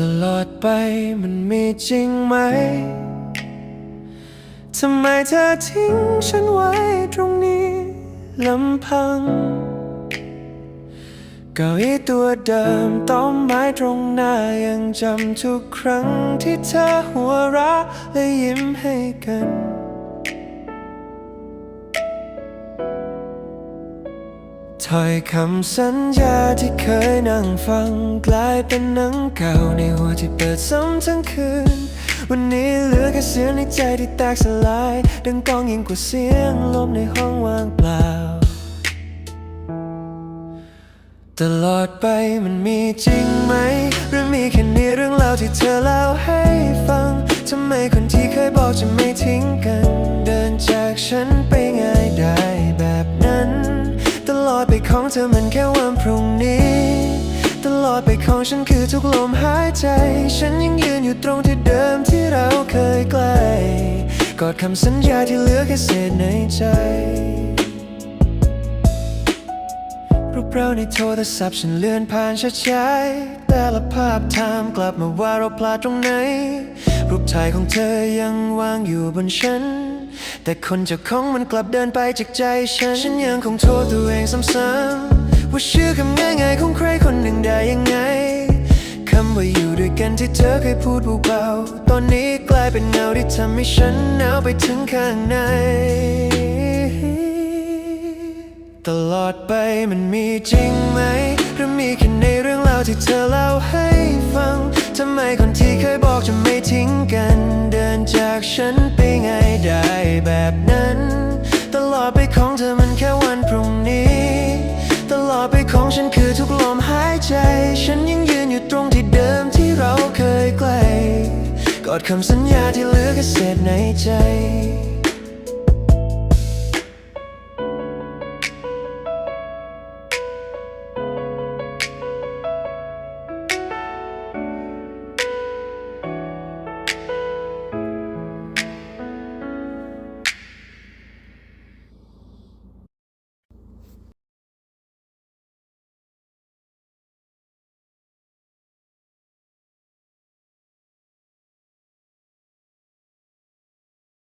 ตลอดไปมันมีจริงไหม ทำไมเธอทิ้งฉันไว้ตรงนี้ลำพัง เก้าอี้ตัวเดิมต้นไม้ตรงหน้ายังจำทุกครั้งที่เธอหัวเราะและยิ้มให้กัน ถ้อยคำสัญญาที่เคยนั่งฟัง กลายเป็นหนังเก่าในหัวที่เปิดซ้ำทั้งคืน วันนี้เหลือแค่เสียงในใจที่แตกสลาย ดังก้องยิ่งกว่าเสียงลมในห้องว่างเปล่า ตลอดไปมันมีจริงไหม หรือมีแค่นี้เรื่องเล่าที่เธอเล่าให้ฟัง ของเธอมันแค่วันพรุ่งนี้ ตลอดไปของฉันคือทุกลมหายใจ ฉันยังยืนอยู่ตรงที่เดิมที่เราเคยใกล้กอดคำสัญญาที่เหลือแค่เศษในใจรูปเราในโทรศัพท์ฉันเลื่อนผ่านช้าๆแต่ละภาพทามกลับมาว่าเราพลาดตรงไหน รูปถ่ายของเธอยังวางอยู่บนฉัน แต่คนเจ้าของมันกลับเดินไปจากใจฉัน ฉันยังคงโทษตัวเองซ้ำๆว่าเชื่อคำง่ายๆของใครคนหนึ่งได้ยังไงคำว่าอยู่ด้วยกันที่เธอเคยพูดเบาๆตอนนี้กลายเป็นเงาที่ทำให้ฉันหนาวไปถึงข้างใน ตลอดไปมันมีจริงไหมหรือมีแค่ในเรื่องเล่าที่เธอเล่าให้ฟังทำไมคนที่เคยบอกจะไม่ทิ้งกัน เดินจากฉันไปไงได้ แบบนั้น ตลอดไปของเธอมันแค่วันพรุ่งนี้ ตลอดไปของฉันคือทุกลมหายใจ ฉันยังยืนอยู่ตรงที่เดิมที่เราเคยใกล้กอดคำสัญญาที่เหลือแค่เศษในใจ